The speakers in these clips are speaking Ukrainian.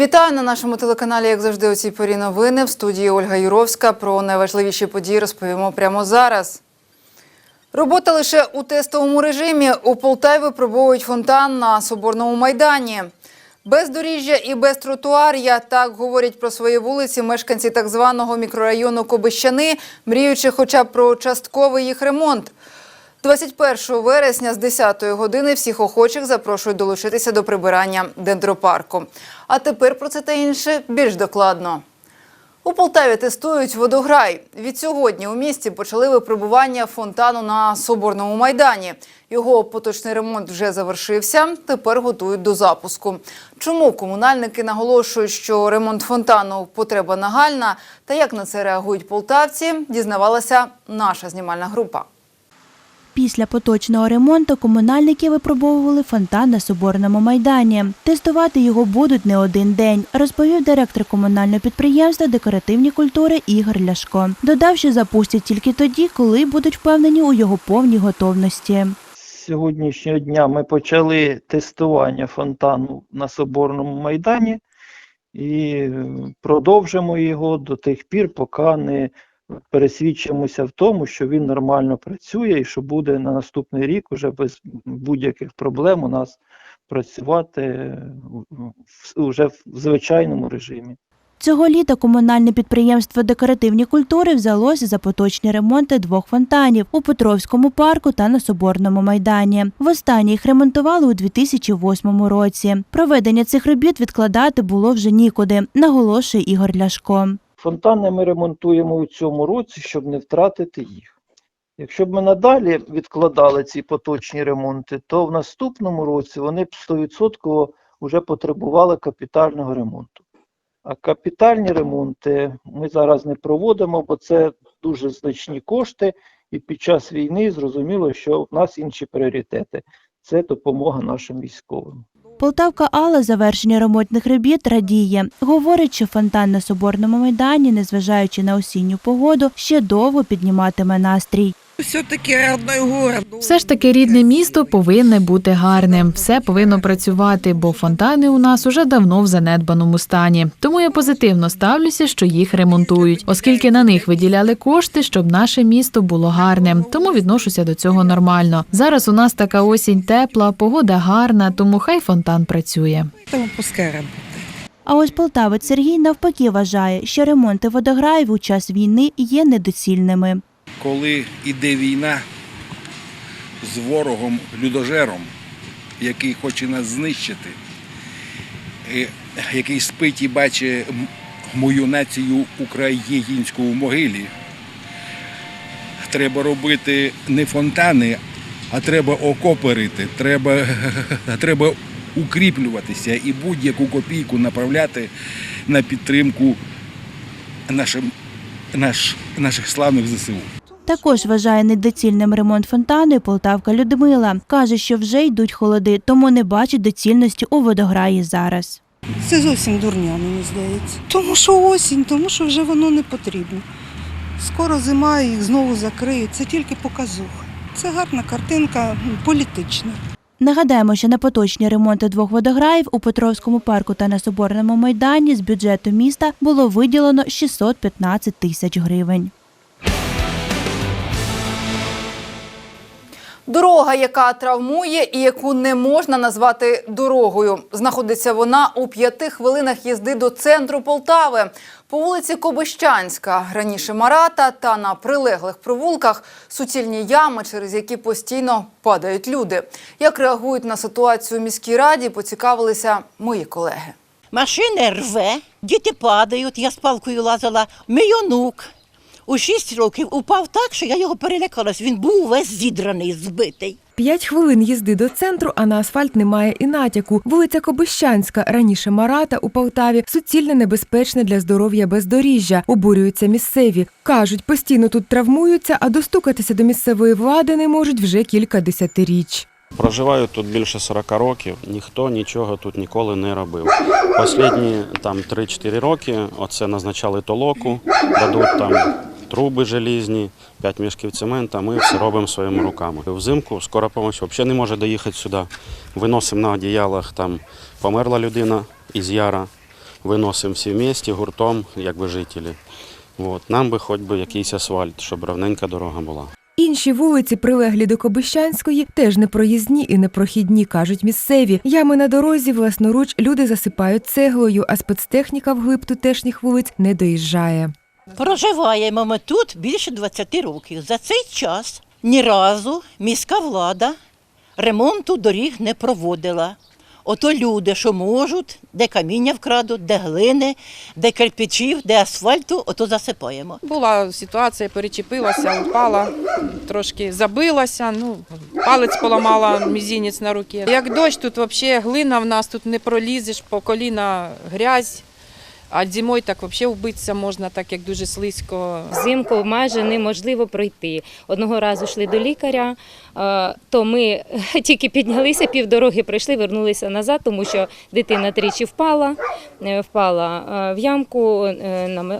Вітаю на нашому телеканалі, як завжди, у цій порі новини. В студії Ольга Юровська. Про найважливіші події розповімо прямо зараз. Робота лише у тестовому режимі. У Полтаві випробовують фонтан на Соборному майдані. Без доріжжя і без тротуар'я так говорять про свої вулиці мешканці так званого мікрорайону Кобищани, мріючи хоча б про частковий їх ремонт. 21 вересня з 10 години всіх охочих запрошують долучитися до прибирання дендропарку. А тепер про це та інше більш докладно. У Полтаві тестують водограй. Від сьогодні у місті почали випробування фонтану на Соборному майдані. Його поточний ремонт вже завершився. Тепер готують до запуску. Чому комунальники наголошують, що ремонт фонтану потреба нагальна, та як на це реагують полтавці, дізнавалася наша знімальна група. Після поточного ремонту комунальники випробовували фонтан на Соборному майдані. Тестувати його будуть не один день, розповів директор комунального підприємства декоративні культури Ігор Ляшко. Додав, що запустять тільки тоді, коли будуть впевнені у його повній готовності. Сьогоднішнього дня ми почали тестування фонтану на Соборному майдані і продовжимо його до тих пір, поки не пересвідчимося в тому, що він нормально працює і що буде на наступний рік уже без будь-яких проблем у нас працювати е, в- в звичайному режимі. Цього літа комунальне підприємство декоративні культури взялося за поточні ремонти двох фонтанів у Петровському парку та на Соборному майдані. Востаннє їх ремонтували у 2008 році. Проведення цих робіт відкладати було вже нікуди, наголошує Ігор Ляшко. Фонтани ми ремонтуємо у цьому році, щоб не втратити їх. Якщо б ми надалі відкладали ці поточні ремонти, то в наступному році вони б 100% вже потребували капітального ремонту. А капітальні ремонти ми зараз не проводимо, бо це дуже значні кошти, і під час війни зрозуміло, що в нас інші пріоритети це допомога нашим військовим. Полтавка Алла завершення ремонтних робіт радіє. Говорить, що фонтан на Соборному майдані, незважаючи на осінню погоду, ще довго підніматиме настрій. Все-таки родной город. Все ж таки рідне місто повинне бути гарним. Все повинно працювати, бо фонтани у нас уже давно в занедбаному стані. Тому я позитивно ставлюся, що їх ремонтують, оскільки на них виділяли кошти, щоб наше місто було гарним. Тому відношуся до цього нормально. Зараз у нас така осінь тепла, погода гарна, тому хай фонтан працює. Тому пускай работает. А ось полтавець Сергій навпаки вважає, що ремонти водограїв у час війни є недоцільними. Коли йде війна з ворогом людожером, який хоче нас знищити, е, який спить і бачить мою націю українську в могилі, треба робити не фонтани, а треба окопи рити, треба, треба укріплюватися і будь-яку копійку направляти на підтримку нашим, наш, наших славних ЗСУ. Також вважає недоцільним ремонт фонтану і полтавка Людмила. Каже, що вже йдуть холоди, тому не бачить доцільності у водограї зараз. Це зовсім дурня, мені здається. Тому що осінь, тому що вже воно не потрібно. Скоро зима їх знову закриють. Це тільки показуха. Це гарна картинка політична. Нагадаємо, що на поточні ремонти двох водограїв у Петровському парку та на Соборному майдані з бюджету міста було виділено 615 тисяч гривень. Дорога, яка травмує і яку не можна назвати дорогою. Знаходиться вона у п'яти хвилинах їзди до центру Полтави. По вулиці Кобищанська, раніше Марата та на прилеглих провулках суцільні ями, через які постійно падають люди. Як реагують на ситуацію у міській раді, поцікавилися мої колеги. Машина рве, діти падають, я з палкою лазила. Мій онук у 6 років упав так, що я його перелякалась. Він був весь зідраний, збитий. П'ять хвилин їзди до центру, а на асфальт немає і натяку. Вулиця Кобищанська, раніше Марата у Полтаві, суцільно небезпечне для здоров'я бездоріжжя. Обурюються місцеві. Кажуть, постійно тут травмуються, а достукатися до місцевої влади не можуть вже кілька десятиріч. Проживаю тут більше 40 років, ніхто нічого тут ніколи не робив. Останні там 3-4 роки оце назначали толоку, дадуть там труби желізні, 5 мішків цемента, ми все робимо своїми руками. Взимку скора допомога взагалі не може доїхати сюди. Виносимо на одіялах, там померла людина із яра, виносимо всі в місті гуртом, якби жителі. От. Нам би хоч би якийсь асфальт, щоб равненька дорога була. Інші вулиці, прилеглі до Кобищанської, теж непроїзні і непрохідні, кажуть місцеві. Ями на дорозі власноруч люди засипають цеглою, а спецтехніка вглиб тутешніх вулиць не доїжджає. Проживаємо ми тут більше 20 років. За цей час ні разу міська влада ремонту доріг не проводила. Ото люди, що можуть, де каміння вкрадуть, де глини, де кирпичів, де асфальту, ото засипаємо. Була ситуація, перечепилася, упала, трошки забилася, ну, палець поламала, мізинець на руці. Як дощ, тут взагалі глина в нас, тут не пролізеш, по коліна грязь, а зимою так взагалі вбитися можна, так як дуже слизько. Взимку майже неможливо пройти. Одного разу йшли до лікаря, е, то ми тільки піднялися, півдороги пройшли, вернулися назад, тому що дитина тричі впала, е, впала е, в ямку,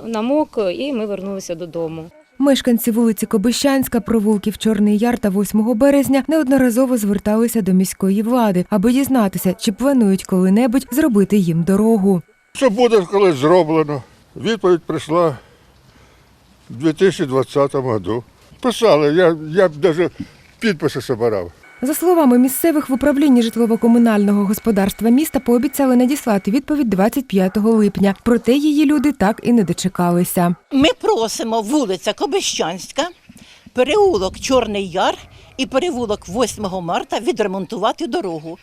намок, і ми вернулися додому. Мешканці вулиці Кобищанська, провулків Чорний Яр та 8 березня неодноразово зверталися до міської влади, аби дізнатися, чи планують коли-небудь зробити їм дорогу. Що буде колись зроблено? Відповідь прийшла в 2020 году. Писали, я, я б навіть підписи збирав. За словами місцевих в управлінні житлово-комунального господарства міста пообіцяли надіслати відповідь 25 липня. Проте її люди так і не дочекалися. Ми просимо вулиця Кобищанська, переулок Чорний Яр і переулок 8 марта відремонтувати дорогу.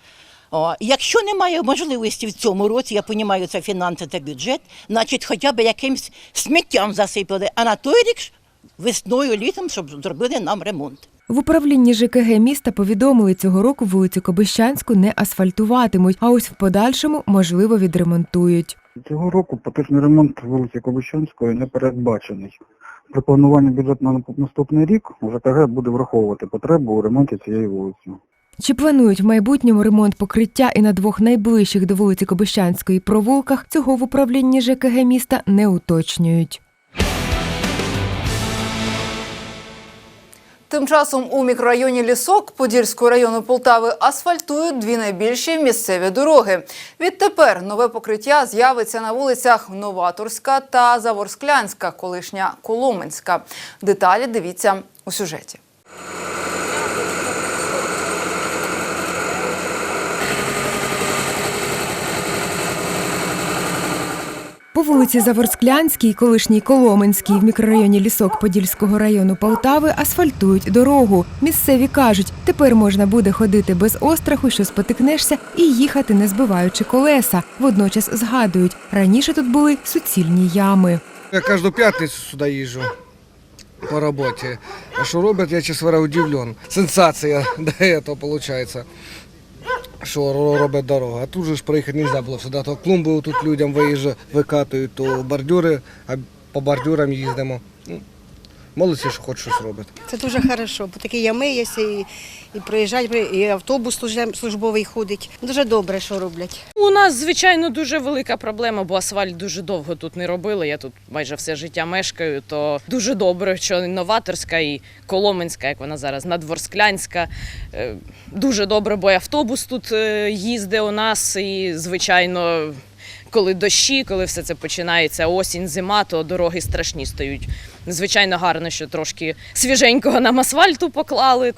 О, якщо немає можливості в цьому році, я розумію, це фінанси та бюджет, значить хоча б якимсь сміттям засипали, а на той рік весною, літом, щоб зробили нам ремонт. В управлінні ЖКГ міста повідомили, цього року вулицю Кобищанську не асфальтуватимуть, а ось в подальшому можливо відремонтують. Цього року поточний ремонт вулиці Кобищанської не передбачений. При плануванні бюджету на наступний рік ЖКГ буде враховувати потребу у ремонті цієї вулиці. Чи планують в майбутньому ремонт покриття і на двох найближчих до вулиці Кобищанської провулках, цього в управлінні ЖКГ міста не уточнюють. Тим часом у мікрорайоні Лісок Подільського району Полтави асфальтують дві найбільші місцеві дороги. Відтепер нове покриття з'явиться на вулицях Новаторська та Заворсклянська, колишня Коломенська. Деталі дивіться у сюжеті. По вулиці Заворсклянській, колишній Коломенській, в мікрорайоні Лісок Подільського району Полтави асфальтують дорогу. Місцеві кажуть, тепер можна буде ходити без остраху, що спотикнешся, і їхати, не збиваючи колеса. Водночас згадують, раніше тут були суцільні ями. Я кожну п'ятницю сюди їжджу по роботі. А що роблять, я чесно удивлен. Сенсація до цього виходить. Що робить дорога. А тут же ж проїхати не можна було сюди. То клумби тут людям виїжджа, викатують, то бордюри, а по бордюрам їздимо. Молодці, що хоч щось робить. Це дуже хорошо, бо такі ями є, і, і проїжджають, і автобус служб- службовий ходить. Дуже добре, що роблять. У нас, звичайно, дуже велика проблема, бо асфальт дуже довго тут не робили. Я тут майже все життя мешкаю, то дуже добре, що Новаторська і Коломенська, як вона зараз, Надворсклянська. Е, Дуже добре, бо і автобус тут е, їздить у нас, і, звичайно, коли дощі, коли все це починається, осінь, зима, то дороги страшні стають. Звичайно, гарно, що трошки свіженького нам асфальту поклали.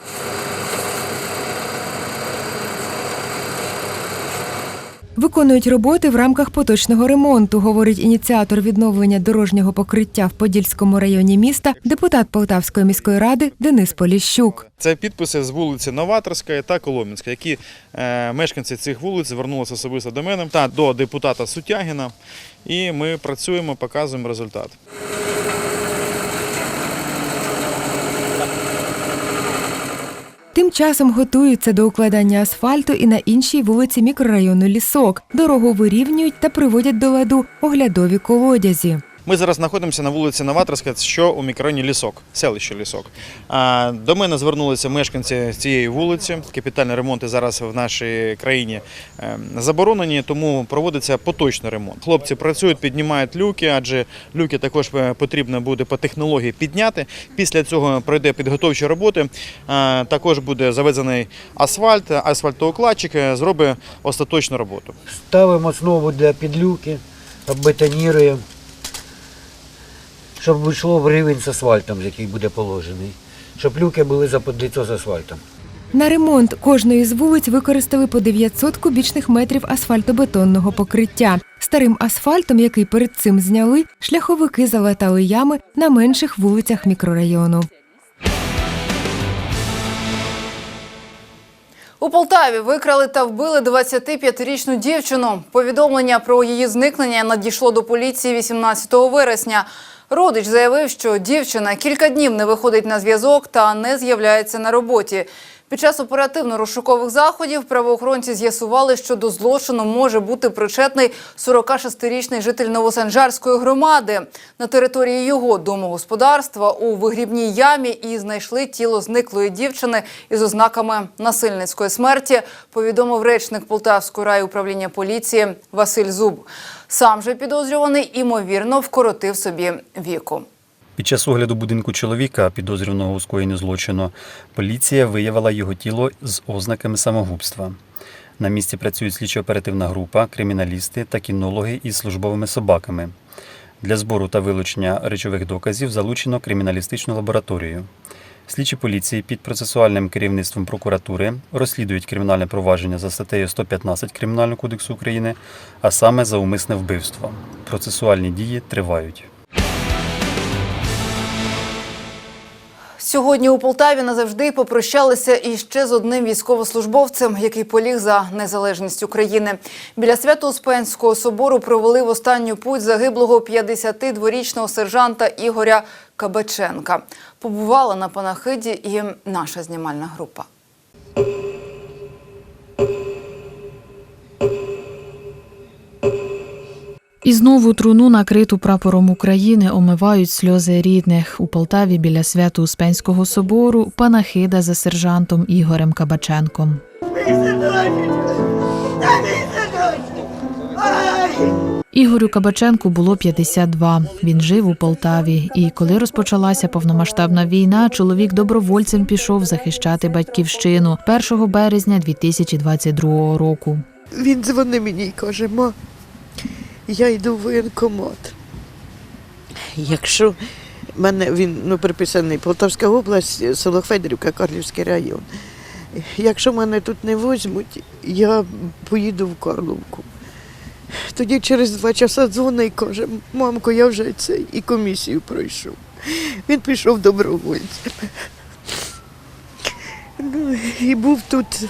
Виконують роботи в рамках поточного ремонту, говорить ініціатор відновлення дорожнього покриття в Подільському районі міста, депутат Полтавської міської ради Денис Поліщук. Це підписи з вулиці Новаторської та Коломінська, які е, мешканці цих вулиць звернулися особисто до мене та до депутата Сутягіна. І ми працюємо, показуємо результат. Тим часом готуються до укладання асфальту і на іншій вулиці мікрорайону Лісок. Дорогу вирівнюють та приводять до ладу оглядові колодязі. Ми зараз знаходимося на вулиці Новаторська, що у мікрорайоні Лісок, селище Лісок. До мене звернулися мешканці цієї вулиці. Капітальні ремонти зараз в нашій країні е, заборонені, тому проводиться поточний ремонт. Хлопці працюють, піднімають люки, адже люки також е, потрібно буде по технології підняти. Після цього пройде підготовчі роботи. Також буде завезений асфальт, асфальтоукладчик е, зробить остаточну роботу. Ставимо знову для підлюки, оббетоніруємо, щоб вийшло в рівень з асфальтом, який буде положений, щоб люки були за подліцо з асфальтом. На ремонт кожної з вулиць використали по 900 кубічних метрів асфальтобетонного покриття. Старим асфальтом, який перед цим зняли, шляховики залатали ями на менших вулицях мікрорайону. У Полтаві викрали та вбили 25-річну дівчину. Повідомлення про її зникнення надійшло до поліції 18 вересня. Родич заявив, що дівчина кілька днів не виходить на зв'язок та не з'являється на роботі. Під час оперативно-розшукових заходів правоохоронці з'ясували, що до злочину може бути причетний 46-річний житель Новосанжарської громади. На території його домогосподарства у вигрібній ямі і знайшли тіло зниклої дівчини із ознаками насильницької смерті, повідомив речник Полтавського райуправління поліції Василь Зуб. Сам же підозрюваний імовірно вкоротив собі віку. Під час огляду будинку чоловіка, підозрюваного у скоєнні злочину, поліція виявила його тіло з ознаками самогубства. На місці працюють слідчо-оперативна група, криміналісти та кінологи із службовими собаками. Для збору та вилучення речових доказів залучено криміналістичну лабораторію. Слідчі поліції під процесуальним керівництвом прокуратури розслідують кримінальне провадження за статтею 115 Кримінального кодексу України, а саме за умисне вбивство. Процесуальні дії тривають. Сьогодні у Полтаві назавжди попрощалися іще з одним військовослужбовцем, який поліг за незалежність України. Біля Свято-Успенського собору провели в останню путь загиблого 52-річного сержанта Ігоря Кабаченка. Побувала на панахиді і наша знімальна група. І знову труну, накриту прапором України, омивають сльози рідних. У Полтаві біля Свято-Успенського собору панахида за сержантом Ігорем Кабаченком. Ігорю Кабаченку було 52. Він жив у Полтаві. І коли розпочалася повномасштабна війна, чоловік добровольцем пішов захищати батьківщину 1 березня 2022 року. Він дзвонить мені і каже, я йду в воєнкомат. Якщо мене він ну, приписаний Полтавська область, село Федорівка, Карлівський район. Якщо мене тут не візьмуть, я поїду в Карловку. Тоді через два часа дзвонить і каже, мамко, я вже цей і комісію пройшов. Він пішов добровольцем. Ну, і був тут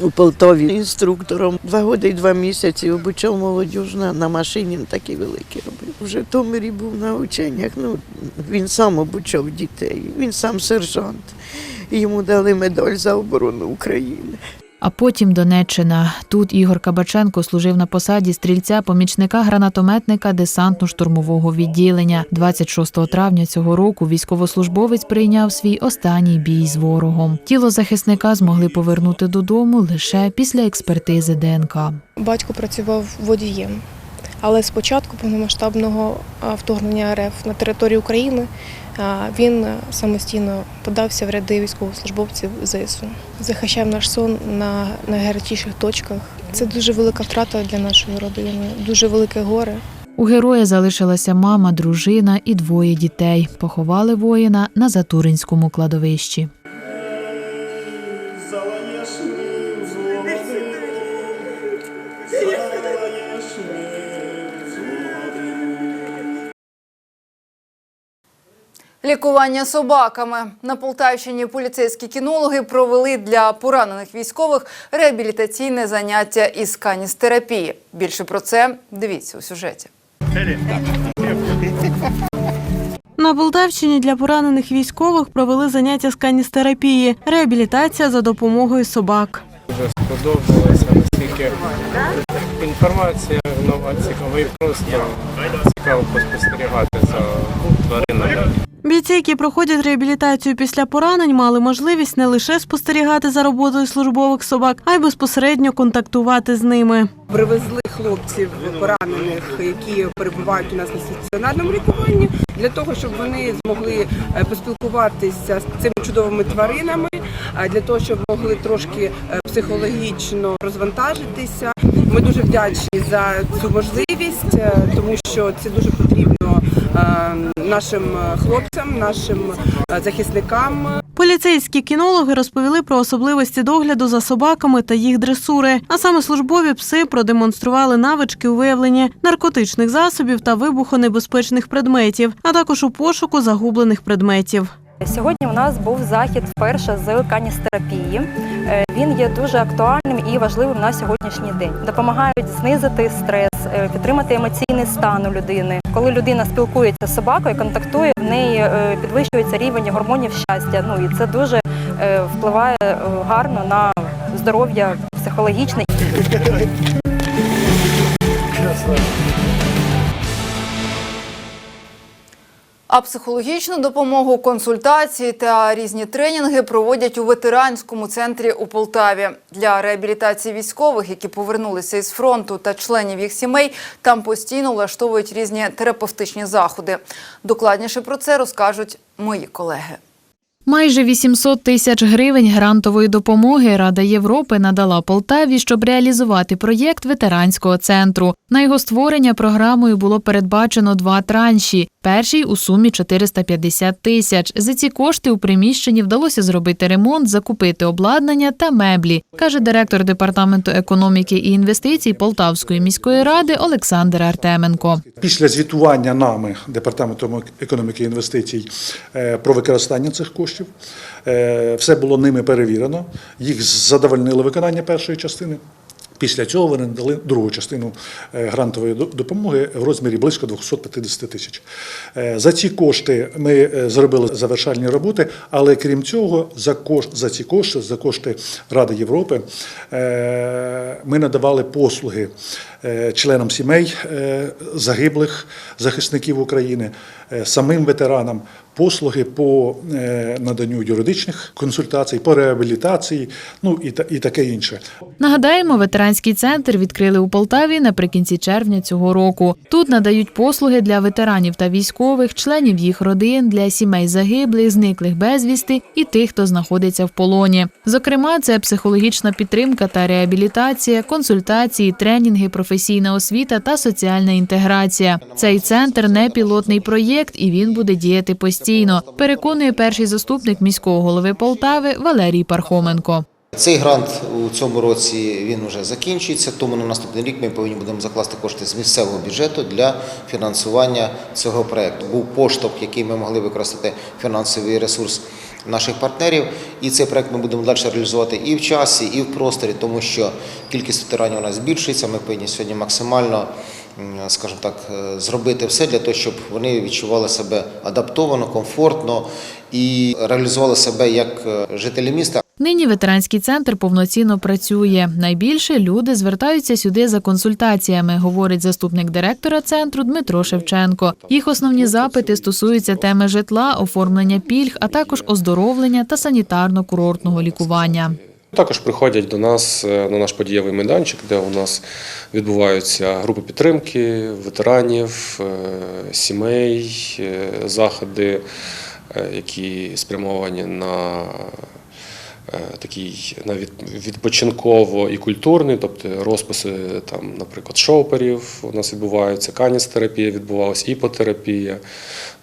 у Полтові інструктором. Два роки і два місяці обучав молодіжна на, машині, такі великі робив. В Житомирі був на ученнях, ну, він сам обучав дітей, він сам сержант. Йому дали медаль за оборону України. А потім Донеччина. Тут Ігор Кабаченко служив на посаді стрільця помічника гранатометника десантно-штурмового відділення. 26 травня цього року військовослужбовець прийняв свій останній бій з ворогом. Тіло захисника змогли повернути додому лише після експертизи ДНК. Батько працював водієм, але з початку повномасштабного вторгнення РФ на територію України він самостійно подався в ряди військовослужбовців ЗСУ. Захищав наш сон на найгарячіших точках. Це дуже велика втрата для нашої родини, дуже велике горе. У героя залишилася мама, дружина і двоє дітей. Поховали воїна на Затуринському кладовищі. Лікування собаками на Полтавщині поліцейські кінологи провели для поранених військових реабілітаційне заняття із каністерапії. Більше про це дивіться у сюжеті. На Полтавщині для поранених військових провели заняття з каністерапії, реабілітація за допомогою собак. Дуже сподобалося, наскільки інформація нова цікава і просто цікаво поспостерігати за тваринами. Бійці, які проходять реабілітацію після поранень, мали можливість не лише спостерігати за роботою службових собак, а й безпосередньо контактувати з ними. Привезли хлопців поранених, які перебувають у нас на стаціонарному лікуванні, для того, щоб вони змогли е, поспілкуватися з цими чудовими тваринами, е, для того, щоб могли трошки е, психологічно розвантажитися Ми дуже вдячні за цю можливість, тому що це дуже потрібно нашим хлопцям, нашим е, захисникам. Поліцейські кінологи розповіли про особливості догляду за собаками та їх дресури. А саме службові пси продемонстрували навички у виявленні наркотичних засобів та вибухонебезпечних предметів, а також у пошуку загублених предметів. Сьогодні у нас був захід вперше з каністерапії. Е, Він є дуже актуальним і важливим на сьогоднішній день. Допомагають знизити стрес, е, підтримати емоційний стан у людини. Коли людина спілкується з собакою, контактує, в неї е, підвищується рівень гормонів щастя. Ну і це дуже впливає гарно на здоров'я психологічне. А психологічну допомогу, консультації та різні тренінги проводять у ветеранському центрі у Полтаві для реабілітації військових, які повернулися із фронту та членів їх сімей. Там постійно влаштовують різні терапевтичні заходи. Докладніше про це розкажуть мої колеги. Майже 800 тисяч гривень грантової допомоги Рада Європи надала Полтаві, щоб реалізувати проєкт ветеранського центру. На його створення програмою було передбачено два транші. Перший у сумі 450 тисяч. За ці кошти у приміщенні вдалося зробити ремонт, закупити обладнання та меблі, каже директор департаменту економіки і інвестицій Полтавської міської ради Олександр Артеменко. Після звітування нами департаментом економіки і інвестицій е, про використання цих коштів, е, все було ними перевірено. Їх задовольнили виконання першої частини. Після цього вони надали другу частину е, грантової допомоги в розмірі близько 250 тисяч. Е, За ці кошти ми зробили завершальні роботи, але крім цього, за, кош, за ці кошти, за кошти Ради Європи, ми надавали послуги членам сімей е, загиблих захисників України, е, самим ветеранам, послуги по е, наданню юридичних консультацій, по реабілітації, ну і, та- і таке інше. Нагадаємо, ветеранський центр відкрили у Полтаві наприкінці червня цього року. Тут надають послуги для ветеранів та військових, членів їх родин, для сімей загиблих, зниклих безвісти і тих, хто знаходиться в полоні. Зокрема, це психологічна підтримка та реабілітація, консультації, тренінги, професійна освіта та соціальна інтеграція. Цей центр не пілотний проєкт, і він буде діяти постійно. Переконує перший заступник міського голови Полтави Валерій Пархоменко. Цей грант у цьому році він вже закінчується, тому на наступний рік ми повинні будемо закласти кошти з місцевого бюджету для фінансування цього проекту. Був поштовх, який ми могли використати фінансовий ресурс наших партнерів, і цей проект ми будемо далі реалізувати і в часі, і в просторі, тому що кількість ветеранів у нас збільшується. Ми повинні сьогодні максимально, скажімо так, е, зробити все для того, щоб вони відчували себе адаптовано, комфортно і реалізували себе як е, жителі міста. Нині ветеранський центр повноцінно працює. Найбільше люди звертаються сюди за консультаціями, говорить заступник директора центру Дмитро Шевченко. Їх основні запити стосуються теми житла, оформлення пільг, а також оздоровлення та санітарно-курортного лікування. Також приходять до нас е, на наш подієвий майданчик, де у нас відбуваються групи підтримки, ветеранів, е, сімей, е, заходи, які спрямовані на такий на від- відпочинково і культурний, тобто розписи там, наприклад, шоуперів у нас відбуваються, каністерапія відбувалася, іпотерапія,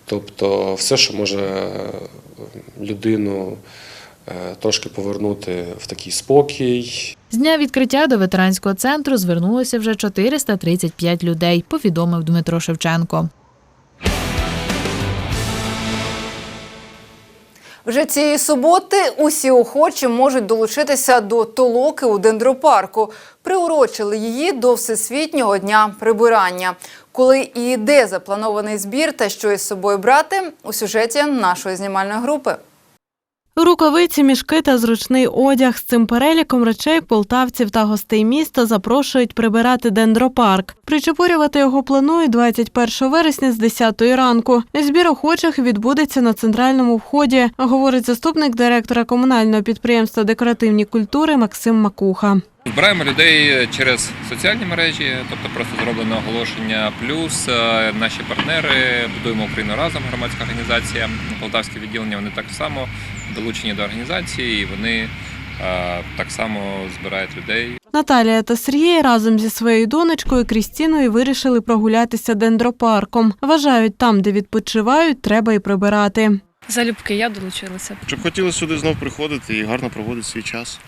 тобто все, що може е, людину е, трошки повернути в такий спокій, З дня відкриття до ветеранського центру звернулося вже 435 людей, повідомив Дмитро Шевченко. Вже цієї суботи усі охочі можуть долучитися до толоки у дендропарку. Приурочили її до Всесвітнього дня прибирання. Коли і де запланований збір та що із собою брати у сюжеті нашої знімальної групи. Рукавиці, мішки та зручний одяг з цим переліком речей полтавців та гостей міста запрошують прибирати дендропарк. Причепурювати його планують 21 вересня з 10 ранку. Збір охочих відбудеться на центральному вході, говорить заступник директора комунального підприємства декоративні культури Максим Макуха. Збираємо людей через соціальні мережі, тобто просто зроблено оголошення. Плюс е, наші партнери будуємо Україну разом. Громадська організація, полтавське відділення. Вони так само долучені до організації, і вони е, так само збирають людей. Наталія та Сергій разом зі своєю донечкою Крістіною вирішили прогулятися дендропарком. Вважають, там, де відпочивають, треба і прибирати. Залюбки я долучилася. Щоб хотіли сюди знов приходити і гарно проводити свій час.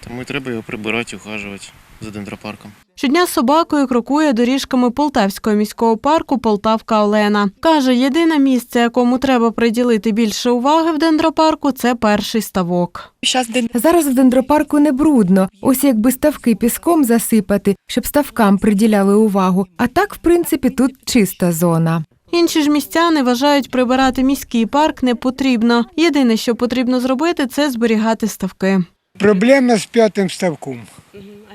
Тому і треба його прибирати, ухажувати за дендропарком. Щодня з собакою крокує доріжками Полтавського міського парку Полтавка Олена. Каже, єдине місце, якому треба приділити більше уваги в дендропарку, це перший ставок. Зараз в дендропарку не брудно. Ось якби ставки піском засипати, щоб ставкам приділяли увагу. А так, в принципі, тут чиста зона. Інші ж містяни вважають, прибирати міський парк не потрібно. Єдине, що потрібно зробити, це зберігати ставки. Проблема з п'ятим ставком.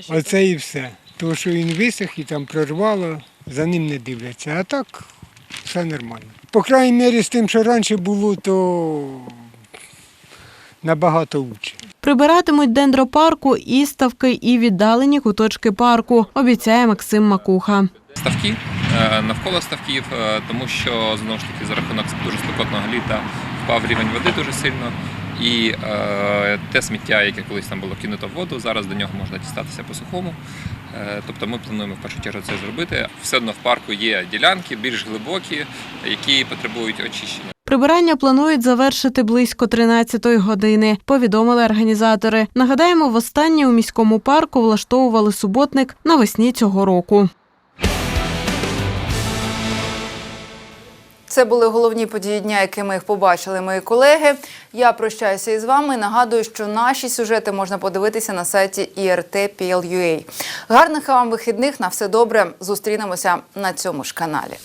Оце і все. Тому що він висох і там прорвало, за ним не дивляться. А так все нормально. По крайній мірі, з тим, що раніше було, то набагато краще. Прибиратимуть дендропарку і ставки, і віддалені куточки парку, обіцяє Максим Макуха. Ставки е, навколо ставків, е, тому що знову ж таки за рахунок дуже спекотного літа впав рівень води дуже сильно. І е, те сміття, яке колись там було кинуто в воду, зараз до нього можна дістатися по сухому. Е, тобто ми плануємо в першу чергу це зробити. Все одно в парку є ділянки більш глибокі, які потребують очищення. Прибирання планують завершити близько 13-ї години, повідомили організатори. Нагадаємо, востаннє у міському парку влаштовували суботник навесні цього року. Це були головні події дня, якими їх побачили мої колеги. Я прощаюся із вами. Нагадую, що наші сюжети можна подивитися на сайті IRT.PL.UA. Гарних вам вихідних на все добре. Зустрінемося на цьому ж каналі.